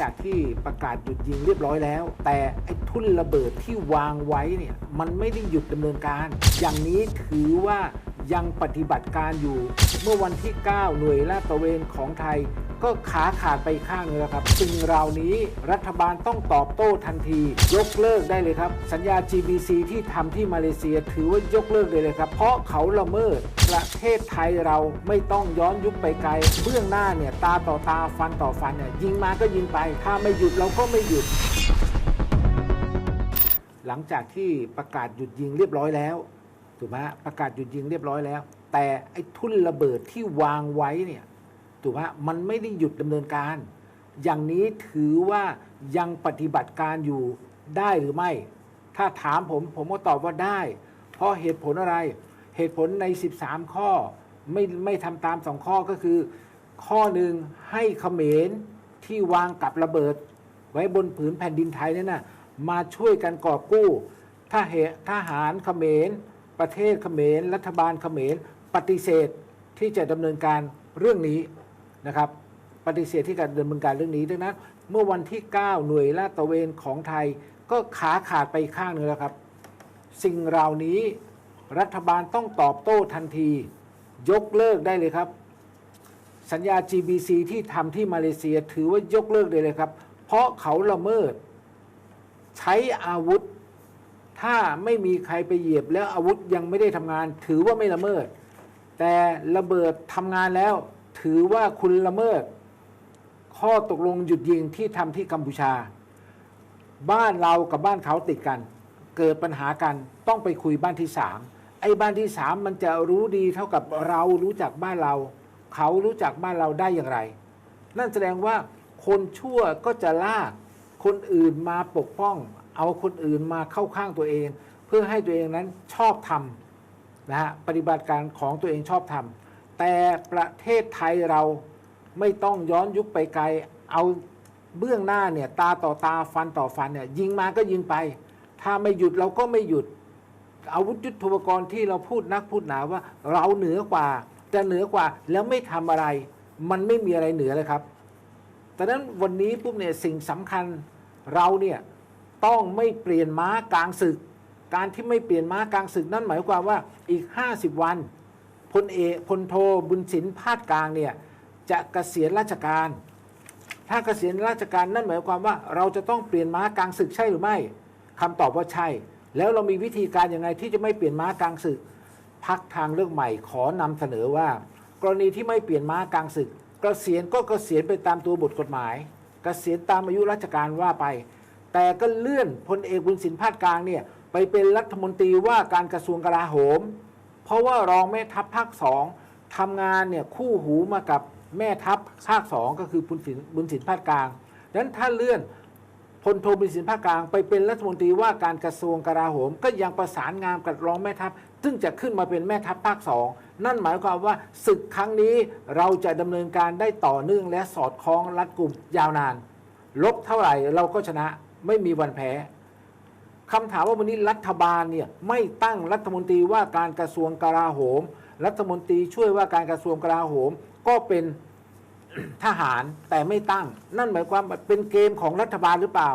จากที่ประกาศหยุดยิงเรียบร้อยแล้ว แต่ไอ้ทุ่นระเบิดที่วางไว้เนี่ยมันไม่ได้หยุดดำเนินการ อย่างนี้ถือว่ายังปฏิบัติการอยู่ เมื่อวันที่ 9 หน่วยลาดตระเวนของไทย ก็ขาขาดไปข้างนึงแล้วครับสิ่งเหล่านี้รัฐบาลต้องตอบโต้ทันที ยกเลิกได้เลยครับ สัญญา GBC ที่ทำที่มาเลเซียถือว่ายกเลิกเลยเลยครับ เพราะเขาละเมิดประเทศไทยเราไม่ต้องย้อนยุคไปไกล เบื้องหน้าเนี่ยตาต่อตาฟันต่อฟันเนี่ยยิงมาก็ยิงไป ถ้าไม่หยุดเราก็ไม่หยุด หลังจากที่ประกาศหยุดยิงเรียบร้อยแล้วถูกไหมประกาศหยุดยิงเรียบร้อยแล้ว แต่ไอ้ทุ่นระเบิดที่วางไว้เนี่ย ถูกไหมมันไม่ได้หยุดดำเนินการ อย่างนี้ถือว่ายังปฏิบัติการอยู่ได้หรือไม่ ถ้าถามผมผมก็ตอบว่าได้ เพราะเหตุผลอะไร เหตุผลใน 13 ข้อไม่ไม่ทำตามสองข้อก็คือ ข้อหนึ่งให้เขมรที่วางกับระเบิด ไว้บนผืนแผ่นดินไทยนั่นนะมาช่วยกันกอบกู้ ถ้าเหตุทหารเขมร ประเทศเขมร รัฐบาลเขมร ปฏิเสธที่จะดำเนินการเรื่องนี้ นะครับปฏิเสธที่จะดำเนินการเรื่องนี้ดังนั้น เมื่อวันที่ 9 หน่วยลาดตระเวนของไทย ก็ขาขาดไปข้างหนึ่งแล้วครับ สิ่งเหล่านี้รัฐบาลต้องตอบโต้ทันที ยกเลิกได้เลยครับ สัญญา GBC ที่ทำที่มาเลเซียถือว่ายกเลิกได้เลยครับ เพราะเขาละเมิด ใช้อาวุธ ถ้าไม่มีใครไปเหยียบแล้วอาวุธยังไม่ได้ทำงาน ถือว่าไม่ละเมิด แต่ระเบิดทำงานแล้ว ถือว่าคุณละเมิด ข้อตกลงหยุดยิงที่ทำที่กัมพูชา บ้านเรากับบ้านเขาติดกัน เกิดปัญหากันต้องไปคุยบ้านที่สามไอ้บ้านที่สามมันจะรู้ดีเท่ากับเรารู้จักบ้านเรา เขารู้จักบ้านเราได้อย่างไร นั่นแสดงว่าคนชั่วก็จะลากคนอื่นมาปกป้อง เอาคนอื่นมาเข้าข้างตัวเอง เพื่อให้ตัวเองนั้นชอบทำนะฮะปฏิบัติการของตัวเองชอบทำ แต่ประเทศไทยเราไม่ต้องย้อนยุคไปไกล เอาเบื้องหน้าเนี่ยตาต่อตาฟันต่อฟันเนี่ยยิงมาก็ยิงไป ถ้าไม่หยุดเราก็ไม่หยุด อาวุธยุทโธปกรณ์ที่เราพูดนักพูดหนาว่าเราเหนือกว่าจะเหนือกว่าแล้วไม่ทำอะไร มันไม่มีอะไรเหนือเลยครับแต่นั้นวันนี้ปุ๊บเนี่ยสิ่งสำคัญเราเนี่ยต้องไม่เปลี่ยนม้ากลางศึก การที่ไม่เปลี่ยนม้ากลางศึกนั่นหมายความว่าอีก 50 วัน พลเอกพลโทบุญสินพาดกลางเนี่ยจะเกษียณราชการ ถ้าเกษียณราชการนั่นหมายความว่าเราจะต้องเปลี่ยนม้ากลางศึกใช่หรือไม่คำตอบว่าใช่ แล้วเรามีวิธีการยังไงที่จะไม่เปลี่ยนม้ากลางศึกพักทางเลือกใหม่ขอนำเสนอว่า กรณีที่ไม่เปลี่ยนม้ากลางศึกเกษียณก็เกษียณไปตามตัวบทกฎหมายเกษียณตามอายุราชการว่าไป แต่ก็เลื่อนพลเอกบุญสินพาดกลางเนี่ยไปเป็นรัฐมนตรีว่าการกระทรวงกลาโหม เพราะว่ารองแม่ทัพภาคสองทำงานเนี่ยคู่หูมากับแม่ทัพภาคสองก็คือบุญสินบุญสินพาดกลางดังนั้นถ้าเลื่อนพลโทบุญสินภาคกลาง ไปเป็นรัฐมนตรีว่าการกระทรวงกลาโหม ก็ยังประสานงานกับรองแม่ทัพ ซึ่งจะขึ้นมาเป็นแม่ทัพภาคสองนั่นหมายความว่าศึกครั้งนี้เราจะดำเนินการได้ต่อเนื่องและสอดคล้องรัดกลุ่มยาวนานลบเท่าไหร่เราก็ชนะไม่มีวันแพ้ คำถามว่าวันนี้รัฐบาลเนี่ยไม่ตั้งรัฐมนตรีว่าการกระทรวงกลาโหม รัฐมนตรีช่วยว่าการกระทรวงกลาโหม ก็เป็นทหารแต่ไม่ตั้ง นั่นหมายความเป็นเกมของรัฐบาลหรือเปล่า